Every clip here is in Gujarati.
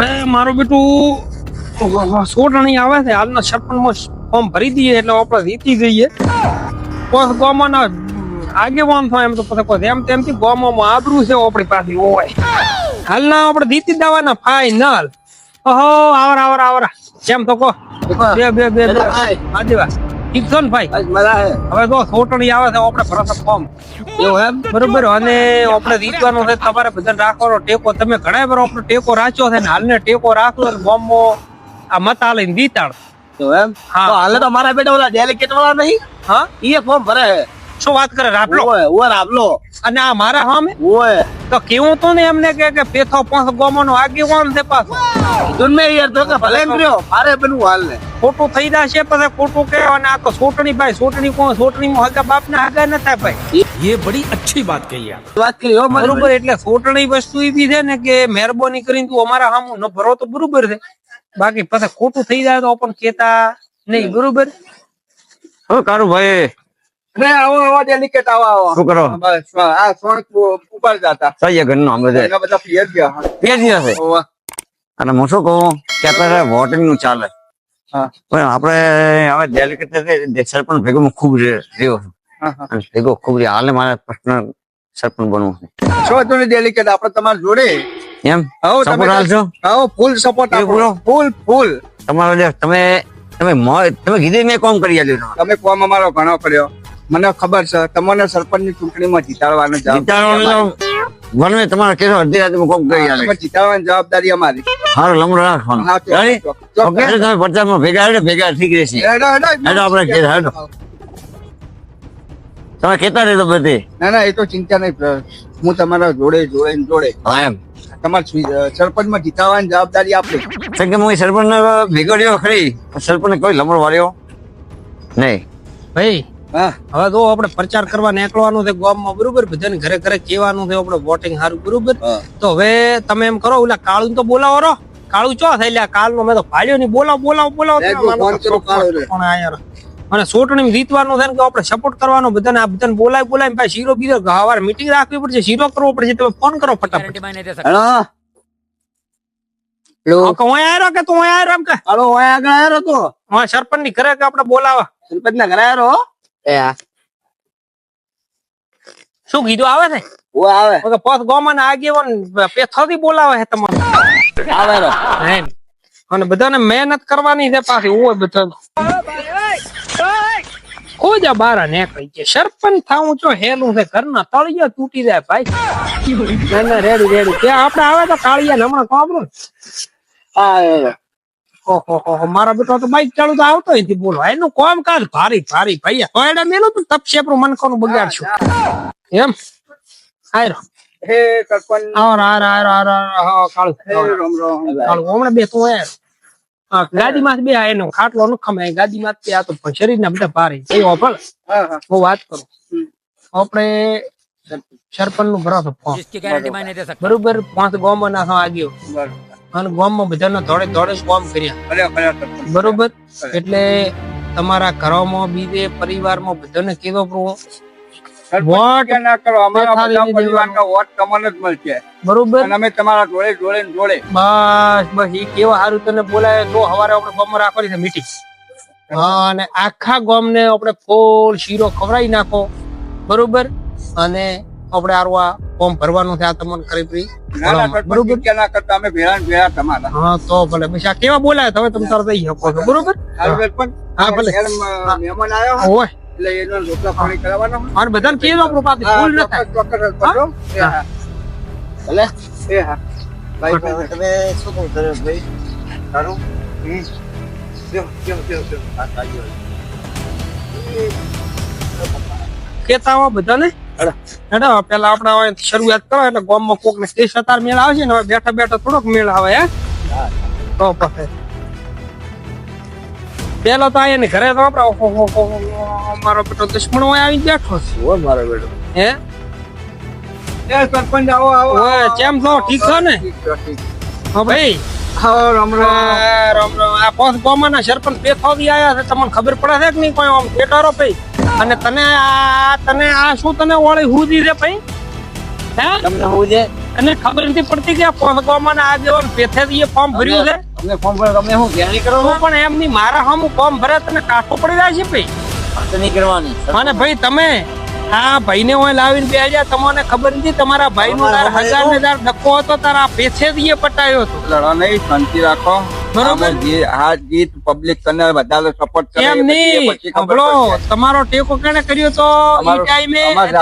હવે મારું બેટું સોટણી આવે છે. હાલના સરપંચમાં ફોર્મ ભરી દઈએ એટલે આપણે જીતી જઈએ. પોસ ગોમાના આગેવાન થાય એમ તો પછી કોઈ એમ તેમથી ગોમામાં આબરૂ છે આપણી પાસે હોય. હાલના આપણે જીતી દેવાના ફાઈનલ ઓહો આવરા આવરા આવરા. જેમ તો કહો. બે બે બે બે. આદિવા ઠીક છો ને ભાઈ હવે તો સોટણી આવે છે આપણે ભરોસા ફોર્મ એવું એમ? બરોબર અને આપણે જીતવાનું છે તમારે બધાને રાખવાનો ટેકો. તમે ઘણા વાર આપણો ટેકો રાખ્યો છે ને હાલને ટેકો રાખો અને બોમ્બો આ મત હાલે જીતાડ. એમ? હા. હાલે તો મારા બેટા ઓલા ડેલિકેટ વાળા નહીં? હા? એ ફોર્મ ભરે છે. શું વાત કરે રાખલો ઓય ઓય આપલો અને આ મારા સામે ઓય તો કેવું તો ને એમને કે કે પેથો પાંચ ગોમોનો આગેવાન છે પાછો તુમે યાર તો કે ભલે એમ રહ્યો મારે બનવું હાલ ને ખોટું થઈ જશે પછી ખોટું કે અને આ તો સોટણી ભાઈ સોટણી કોણ સોટણી માં હગા બાપ ના હગા ન થાય ભાઈ ये बड़ी अच्छी बात कही आप વાત કરી હો મારી બરોબર એટલે સોટણી વસ્તુ એવી છે ને કે મહેરબાની કરીને તું અમારા સામું ન ભરો તો બરોબર છે બાકી પછી ખોટું થઈ જાય તો પણ કેતા નહીં બરોબર ઓ કારું ભાઈ અરે આવો આવો ડેલિકેટ આવો આવો. શું કરો? બસ આ સોણ ઉપર જતા. સહી ઘરનું બધે? બધા પિયર ગયા. બે દિવસ છે? અને હું શું કહું? કે અત્યારે વોટિંગનું ચાલે. પણ આપણે હવે ડેલિકેટ સરપંચ ભેગો હું ખૂબ રહ્યો છું. ભેગો ખૂબ રહ્યો હાલે મારે પર્સનલ સરપંચ બનવું છે. શું હતું ડેલિકેટ આપણે તમારી જોડે. એમ? સપોર્ટ આવો ફૂલ સપોર્ટ આપો. ફૂલ ફૂલ તમારો જે તમે તમે તમે કીધી મેં કોમ કરી આલ્યું તમે કોમ અમારો ઘણો કર્યો. મને ખબર છે તમને સરપંચની ચૂંટણીમાં જીતાડવાનો જવાબ મને તમારે કેસો અડધી રાતે કોમ કરી જીતાડવાની જવાબદારી અમારી. સારું લમડો રાખવાનો. તમે પડતામાં ભેગા હેડો, ભેગા ઠીક રહેશે. હેડો, હેડો. આપણે ઘેર હેડો. તમે કેતા રહેતો બધે. ના ના એ તો ચિંતા નહીં હું તમારા જોડે જોડે જોડે. હા એમ. તમારા સરપંચમાં જીતાડવાની જવાબદારી આપણી કારણ કે હું સરપંચ ભેગો રહ્યો ખરી સરપંચ કોઈ લમડો વાળ્યો નહીં. ભાઈ હવે તો આપણે પ્રચાર કરવા નીકળવાનું છે ગામમાં બરોબર? બધાને ઘરે ઘરે કહેવાનું છે આપણે વોટિંગ સારું બરોબર? તો હવે તમે એમ કરો ઓલા કાળું તો બોલાવો રો કાળું ચો થઈ લ્યા? કાલનો મેં તો ફાળ્યો નહીં. બોલાવો બોલાવો બોલાવો. પણ અને ચૂંટણી જીતવાનું છે ને કે આપણે સપોર્ટ કરવાનો? બધાને આ બધાને બોલાય બોલાય ભાઈ શીરો બીરો હવારે મીટિંગ રાખવી પડશે શીરો કરવો પડશે. તમે ફોન કરો ફટાફટ. હેડો લો હા, કે હું આવ્યો કે તું અહીં એમ કે? હાલો ઓય આગળ આવ્યો તો. હા સરપંચની ઘરે કે આપણે બોલાવા? સરપંચ ના ઘરે આવ્યો એ હા શું કીધું આવે છે ઓ આવે. ઓકે પથ ગોમાં આગેવાન પેથોથી બોલાવે છે તમારે આવે રો. એમ. અને બધાને મહેનત કરવાની છે પાછી ઓય બધા. કોઈ જા બારા નીકળી છે સરપંચ થાવું છો હેલું છે ઘરના તળિયા તૂટી જાય ભાઈ. ના ના રેડી રેડી ત્યાં આપણે આવે તો કાળિયા હમણાં કોબરો આવે મારા બેટા તો બાઈક ચાલુ તો આવતો નથી બોલો. એનું કોમ કાજ? ભારી ભારી ભાઈ. કોયડા મેલું તું તપશે મન કોનું બગાડશું એમ? આયરો હા ગાદી માં બે એનો ખાટલો ન ગાદી માં આ તો શરીર ના બધા ભારી. એ હું વાત કરું. આપણે સરપંચનું ભરોસો બરોબર પાંચ ગોમો ના આગળ અને ગામમાં બધાના ધોળે ધોળે જ કામ કર્યા. બરોબર? એટલે તમારા ઘરોમાં બીજે પરિવારમાં બધાને કેવો પ્રો વોટ ના કરો? અમારા બધા પરિવારના વોટ તમને જ મળશે. બરોબર? અને અમે તમારા જોડે જોડે ને જોડે બસ બસ એ કેવા સારું તને બોલાય? તો સવારે આપણે ગામમાં રાખવાની મીટિંગ હા અને આખા ગામને આપણે ફૂલ શીરો ખવડાવી નાખો. બરોબર? અને આપણે આરો આ ફોર્મ ભરવાનું છે આ તમને સરપંચ બરોબર. ના કરતા અમે ભેળા ભેળા તમારા. હા તો ભલે. પૈસા કેવા બોલાય? તમે તમે તરત જઈ શકો છો. બરોબર? હા, ભલે. મહેમાન આવ્યો હોય, એટલે એનો રોટલા પાણી કરાવવાનો અને બધાને કેવો આપણું પાસે ભૂલ ન થાય. ભલે. એ હા. ભાઈ ભાઈ, તમે શું કહું ભાઈ? સારું હમ. જો, જો, જો, જો. આ તાળી કેતા હો બધાને? હેડો પેલા આપણે હવે શરૂઆત કરો એટલે ગામમાં કોક ને તે સતાર મેળ આવશે ને હવે બેઠા બેઠા થોડોક મેળ આવે હે? તો પછી. પેલો તો આયા ને ઘરે તો આપડે હો હો હો, અમારો બેટો દુશ્મનો હોય આવી બેઠો છે. ઓ મારો બેટો. હે? એ સરપંચ આવો આવો ઓય, ચેમ કેમ છો? ઠીક છો ને? હા ભાઈ. આવો, રામ રામ. આ રામ રામ. આ પોસ ગામના સરપંચ પેથોથી આયા છે. તમને ખબર પડે છે કે નહીં કોઈ આમ કેટારો ભાઈ? અને તને આ તને આ શું તને ઓળી હુજી રે ભાઈ? હે? તમને છે તને ખબર નથી પડતી કે પોસગામમાં આ જેવા એ ફોર્મ ભર્યું છે? તમને ફોર્મ પર તમે હું ગેરી કરો પણ એમ નહીં મારા હમ ફોર્મ ભરે તને કાઠો પડી જાય છે ભાઈ? વાત નહીં કરવાની. અને ભાઈ તમે આ ભાઈને હું લાવીને બે હજાર તમને ખબર નથી તમારા ભાઈ નો તાર હજાર ને હજાર ધક્કો હતો તારા એ પટાયો હતો. લડો નહીં શાંતિ રાખો. બરોબર. જે આ જીત પબ્લિક તને વધારે સપોર્ટ કરે એમ નહીં. પડશે. તમારો ટેકો કેને કર્યો તો? એ ટાઈમે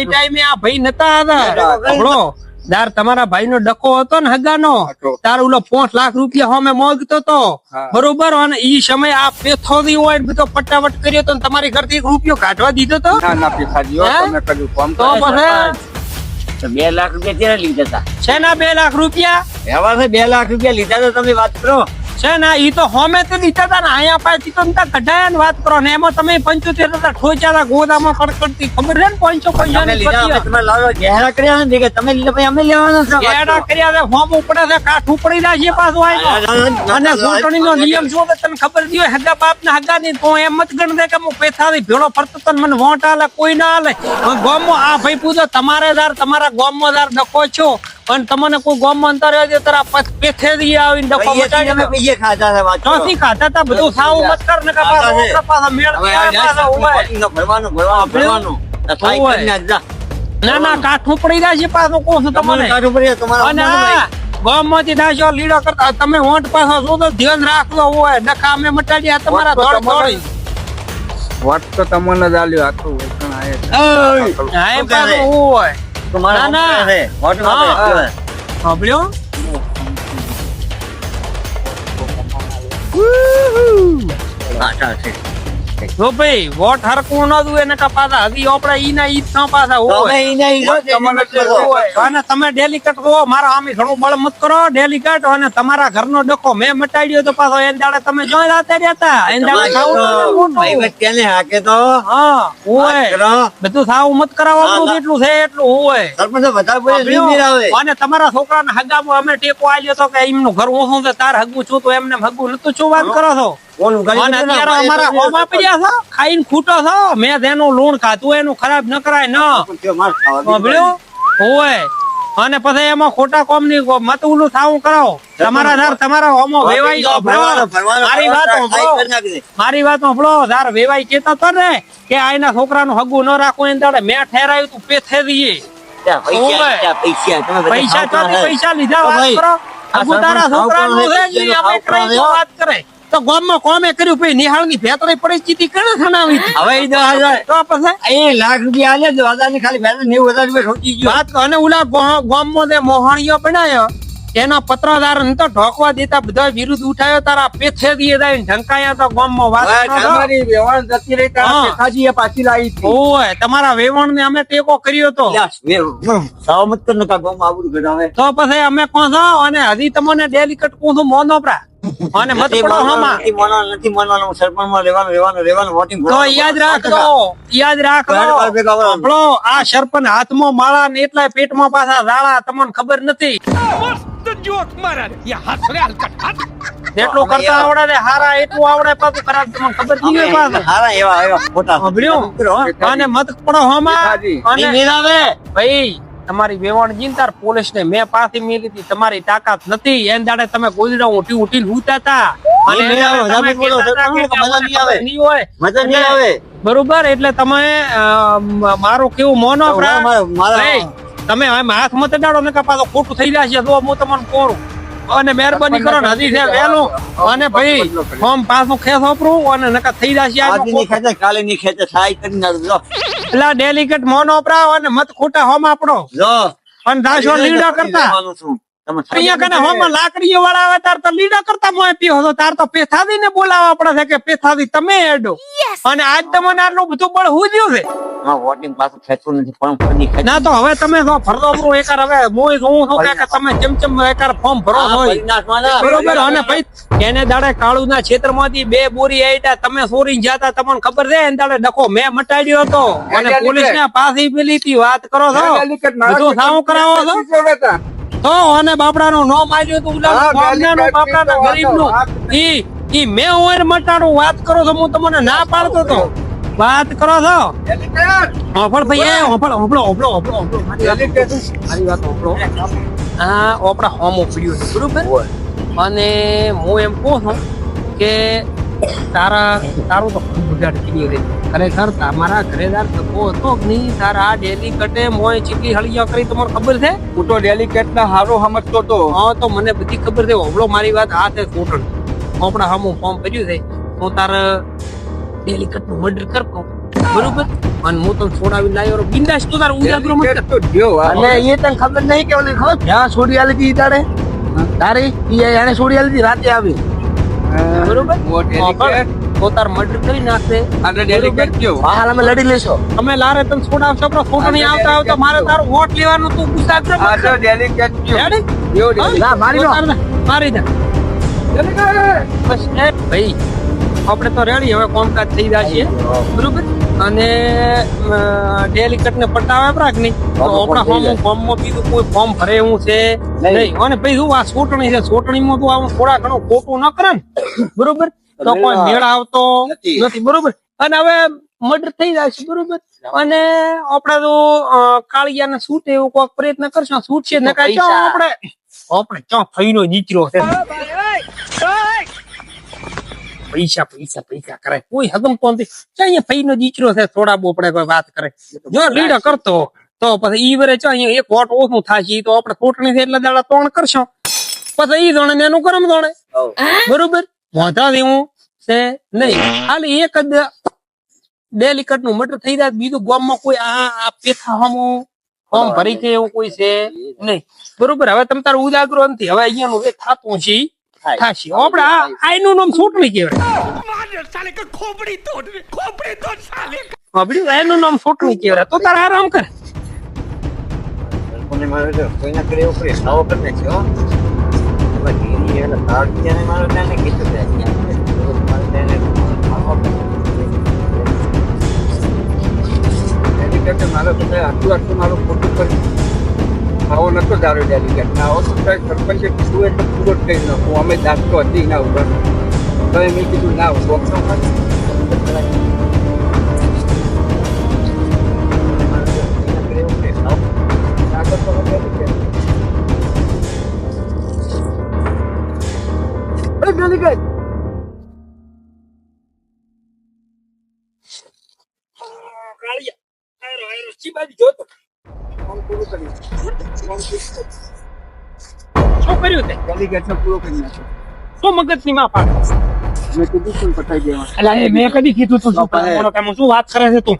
એ ટાઈમે આ ભાઈ નતા હતા આપણો તાર તમારા ભાઈ નો ડકો હતો ને હગાનો. તાર ઓલો પાંચ લાખ રૂપિયા હોમે મોગતો તો? બરોબર? અને ઈ સમય આ પેથોદી હોય ને બધો પટાવટ કર્યો તો તમારી ઘરથી એક રૂપિયો કાઢવા દીધો તો? ના ના પેથા હો, તમે કર્યું ફોન તો પછી? બે લાખ રૂપિયા ત્યારે લીધા હતા છે ના બે લાખ રૂપિયા? એવા બે લાખ રૂપિયા લીધા તો તમે વાત કરો. છે ને ઈ તો હોમે તે દીધા હતા ને અહીંયા પાછી તો કઢાયા ને વાત કરો ને એમાં તમે પંચોતેર હતા ઠોચ્યા હતા ગોદામાં કડકડતી ખબર છે ને પંચો તમે પત્યા. તમે લાવો ગહેરા કર્યા ને કે તમે લીધા ભાઈ અમે લેવાના છે વાત કર્યા છે હોમ ઉપડે છે કાઠ ઉપડી જાય છે પાછું આયનો. અને ચૂંટણીનો નિયમ શું છે તને ખબર જ હગા બાપ ના હગા ની તો એમ જ ગણ દે કે હું પેથાથી ભેળો ફરતો તો મને વોટ આલે કોઈ ના આલે ગોમ આ ભાઈ પૂછો તમારે દાર તમારા ગોમમાં દાર ડકો છો અને તમને કોઈ ગોમમાં અંતર પેથે પછ- આવીને ડકો પૈસેથી પૈસે ખાધા છે વાત કરો. ચોથી ખાતા તા બધું સાવ મત કર ને કે પાછા ખાધા છે. ઓકરા પાછા મેળ પાછા ઊભા. પાર્ટીનો ભરવાનું ભરવાનું ભરવાનું આ થાય હોય. કરીને આજ જા. ના ના કાઠું પડી જાય છે પાછું કહું છું તમને કાઢવું પડે તમારા ગામમાંથી નાશો લીડો કરતા તમે હોંટ પાછો શું તો ધ્યાન રાખજો હોય નખા અમે મટાડી આ તમારા ધોળ તો દોડ તમારે- દોડી વોટ તો તમને જ આલ્યો આ તો વૈષ્ણવ આયે છે. એ કહે પાછું છે? હોય તમારા ના, ના. અમ્મા છે. વોટ હા. માટે કહેવાય. સાંભળ્યો છે. જો ભાઈ વોટ હરકું ન દુએ ને કા હજી આપણે ઈના ઈ જ ના હોય અમે ઈને ઈ જો છે, તમને ઈને જ કરો. અને તમે ડેલિકેટ રહો મારા આમી ઘણું બળ મત કરો ડેલિકેટ અને તમારા ઘરનો ડખો મેં મટાડ્યો તો પાછો એન દાડે તમે જોઈ રાતે રહેતા એન દાડે ખાવું તો તમારે મોટું. ભાઈ વચ્ચેને હાકે તો હા વાત બધું સાવ મત કરાવવાનું જેટલું છે એટલું હોય સરપંચ વધારે બોલે નહીં મિલાવે. અને તમારા છોકરાના હગામાં અમે ટેકો આલ્યો તો કે એમનું ઘર ઓછું છે તાર હગું છું તો એમને હગું નતું છું વાત કરો છો ખાઈને ખૂટો છો? મેં તેનું લૂણ ખાધું એનું ખરાબ ન કરાય ન. પણ માર ખાવા દીધું. સાંભળ્યું? હોય અને પછી એમાં ખોટા કોમની મત થાવું કરાવો. તમારા ધાર તમારા હોમો વેવાઈ જો ભરવાનો, ભરવાનો, મારી વાત. મારી સાંભળો. ધાર વેવાઈ કેતા તો ને કે આના છોકરાનું હગું ન રાખવું એને દાડે મેં ઠેરાયું તું પેથે દઈએ પૈસા, પૈસા. લીધા છોકરા વાત કરો. હગું તારા છોકરાનું. વાત કરે. તો ગામમાં કોમે કર્યું ભાઈ નિહાળની ભેતરી પરિસ્થિતિ કણ ખણાવી? હવે દસ હજાર. તો પછી એ લાખ રૂપિયા આલ્યા હજારની ખાલી બેલેન્સ નેવું હજાર રૂપિયા ઠોકી ગયો. વાત અને ઓલા ગામમાં જે મોહણીઓ બનાયો એના પત્રદાર ને તો ઢોકવા દેતા બધા વિરુદ્ધ ઉઠાયો તારા પેથે દીએ જાય ઢંકાયા તો ગામમાં વાત હવે તમારી વેવણ જતી રહી તારા પેથાજી એ પાછી લાવી હતી. ઓય તમારા વેવણ ને અમે ટેકો કર્યો તો સાવ મત કર નકા ગામમાં આવું ગડાવે તો પછી અમે કોણ છો અને હજી તમને ડેલિકેટ કોણ છો મોનો પ્રા અને મત પડો હમા. નથી માનવાનું, નથી માનવાનું. સરપંચમાં રહેવાનું, રહેવાનું, રહેવાનું, voting તો યાદ રાખજો યાદ રાખજો. ઘર બાર ભેગા વળવાનું. સાંભળો, આ સરપંચ હાથમાં માળા ને એટલા પેટમાં પાછા રાળા તમને ખબર નથી. જેટલું કરતા આવડે ને હારા એટલું આવડે પાછું ખરાબ તમને ખબર નહીં હોય પાછા. હારા એવા એવા ખોટા. સાંભળ્યું? અને મત પડો હોમાં. અને ભાઈ તમારી વેવાણ જીનતાર પોલીસ ને મેં પાછી મેલી હતી તમારી તાકાત નથી. એમ દાડે તમે ગોદડા ઉઠી ઉઠી લૂતા હતા. બરોબર એટલે તમે મારું કેવું મોનો તમે હાથ મત ડાળો ને કપાતો ખોટું થઈ જશે તો હું તમને કોરું અને મહેરબાની કરો ને હજી છે વહેલું. અને ભાઈ ફોર્મ પાછું ખેસ વાપરું અને નકા થઈ જશે કાલે ની ખેંચે, સહાય કરી લો. પેલા ડેલિકેટ મોનો પ્રાવ અને મત ખોટા હોમ આપણો. અને દાસો લીડા કરતા. અહીંયા કને હોમાં લાકડીઓ વાળા આવે તાર તો લીડા કરતા મોય પીઓ હતો. તાર તો પેથાદી ને બોલાવવા પડે છે કે પેથાદી તમે એડો અને આજ તમને આટલું બધું બળ હુજ્યું છે? હા, voting પાછું ખેંચવું નથી, પણ ફરી ના તો હવે તમે તો ફરદો ભરો એકાર હવે મોય હું શું કે તમે ચમ ચમ એકાર ફોર્મ ભરો હોય. બરોબર અને ભાઈ એને દાડે કાળુ ના ક્ષેત્રમાંથી બે બોરી આઈટા તમે સોરી જાતા તમને ખબર છે? એને દાડે ડખો મેં મટાડ્યો હતો. અને પોલીસ ને પાછી પેલી થી વાત કરો છો. બધું સાવ કરાવો છો. તો અને બાપડાનું નો માર્યું તું હા, ઉલાનું બાપડાના ગરીબનું. ઈ ઈ મેં ઓર મટાડું વાત કરો છો હું તમને ના પાડતો તો. વાત કરો છો ઓફળ ભાઈ એ ઓફળ મારી વાત ઓફળો મારી વાત હોફળો. આ આપણા હોમો પડ્યો છે બરોબર? અને હું એમ કહું છું કે તારા તારું તો ખૂબ બગાડ કરી રે ખરેખર તમારા ઘરેદાર ધક્કો હતો કે નહીં? તારા આ ડેલી કટે મોય ચીટલી હળિયા કરી તમારે ખબર છે? હું તો ડેલિકેટ ના હારો સમજતો તો. હા તો મને બધી ખબર છે. હોબળો મારી વાત આ છે કોટણ આપણા હામું ફોર્મ ભર્યું છે. હું તાર ડેલી કટનું મર્ડર કરતો બરોબર? અને હું તને છોડાવી લાવ્યો બિંદાસ તો તાર ઉજાગરો મત તો અને એ તને ખબર નહીં કે ઓલી ખબર? જ્યાં છોડી આલી હતી તારે તારી? ઈ એને છોડી આલી હતી રાતે આવી. બરોબર? તો તાર મર્ડર કરી નાખશે. અને delicate દ્યો. હાલ અમે લડી લેશો અમે લારે તને છોડાવશો આપણો ફોટો નહીં આવતા આવતા મારે તારો વોટ લેવાનું તું આ તો કર. ના, મારી તો ના, મારી દે. બસ એ ભાઈ આપણે તો રેડી હવે કોમકાજ થઈ જશે. બરોબર? અને ડેલી કટ ને પટાવે કે નહીં. તો આપણા ફોર્મ ફોર્મમાં બીજું કોઈ ફોર્મ ભરે એવું છે નહીં. અને ભાઈ શું આ ચૂંટણી છે? સોટણીમાં તું આવું થોડા ઘણું ખોટું ન કરે ને. બરોબર? તો કોઈ મેળ આવતો નથી. બરોબર? અને હવે મર્ડર થઈ જાય છે. બરોબર? અને આપણે તો કાળિયા ને છૂટે એવું કોઈક પ્રયત્ન કરશું. છૂટશે ને કાંઈ આપણે? આપણે ક્યાં ફઈનો નીચરો છે. પૈસા પૈસા પૈસા કરે. કોઈ હગમ તો નથી અહીંયા ભાઈ નો દીકરો છે થોડા બોપડે કોઈ વાત કરે. જો લીડા કરતો તો પછી ઈ વરે ચો અહીંયા એક વોટ ઓછું થાશે તો આપણે ચૂંટણી છે એટલે દાડા તોણ કરશો. પછી ઈ દોણે ને એનું કરમ દોણે બરોબર? વાંધા દેવું છે નહીં. ખાલી એક જ ડેલિકટનું મટર થઈ જાય બીજું ગામમાં કોઈ આ પેથા હમો ફોર્મ ભરી કે એવું કોઈ છે નહીં. બરોબર? હવે તમે તારું ઉજાગરો નથી. હવે અહીંયાનું નું થાતું છે થાશે. ઓપડા આઈનું નામ ચૂંટણી કહેવાય. સાંભળ્યું? આઈનું નામ ચૂંટણી કહેવાય. તો તારે આરામ કર. કોને મારે તો કોઈના કરે કરી સાવો કરી તાળ બીજાને મારો ત્યાં ને કીધું કે મારે ત્યાં ને કરી મારે બધા આટલું આટલું મારું ખોટું કર્યું. આવો નતો તારો delicate. ને આવો તારે સરપંચે પૂછવું એટલે પૂરો જ કરી નાખું. અમે દાખતો હતી ના ઉપર તો મેં કીધું, ના વોક Really કર. કર્યું તે Delicate ને પૂરો કરી નાખ્યો. શું મગજની માં પાડ મેં કીધું તું ને પતાઈ દેવાનું. અલા એ મેં કદી કીધું તું શું કરવાનું કામ? શું વાત કરે છે તું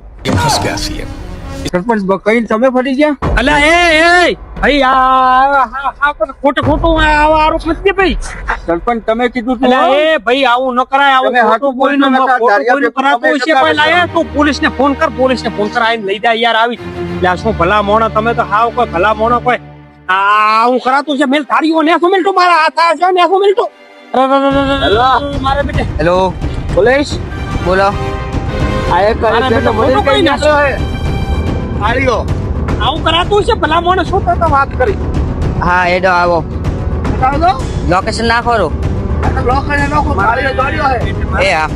સરપંચ બ- કઈ તમે ફરી ગયા અલા એ એ ભાઈ આ આ- આ- આ પણ ખોટું ખોટું આ- આવા આરોપ નથી ભાઈ સરપંચ તમે કીધું તું અલા એ ભાઈ આવું ન કરાય આવું તમે ખોટું હાથું કોઈનું બોલતા નતા, ખોટું ધારિયા કોઈનું પેપર કરાતું તમે હોય છે નતા કોઈ લાયે બેસતા. તો પોલીસને ફોન કર પોલીસને ફોન કર આઈને લઈ જાય યાર આવી એટલે આ શું ભલા મોણા તમે તો હાવ કોઈ ભલા મોણા કોઈ આ હું કરાતું છે મેલ થારીઓ ને મેલ તો મારા હાથ આવે છે ને મેલ તો મારે બેટે. હેલો. પોલીસ? બોલો. આ એક મારા બેટા મોટો કોઈ ના આર્યો આવું કરાતું છે ભલા મોને શું તો વાત કરી. હા એડો આવો. લોકેશન નાખો રો. લોકેશન નાખો મારે દોડ્યો હે એ હા.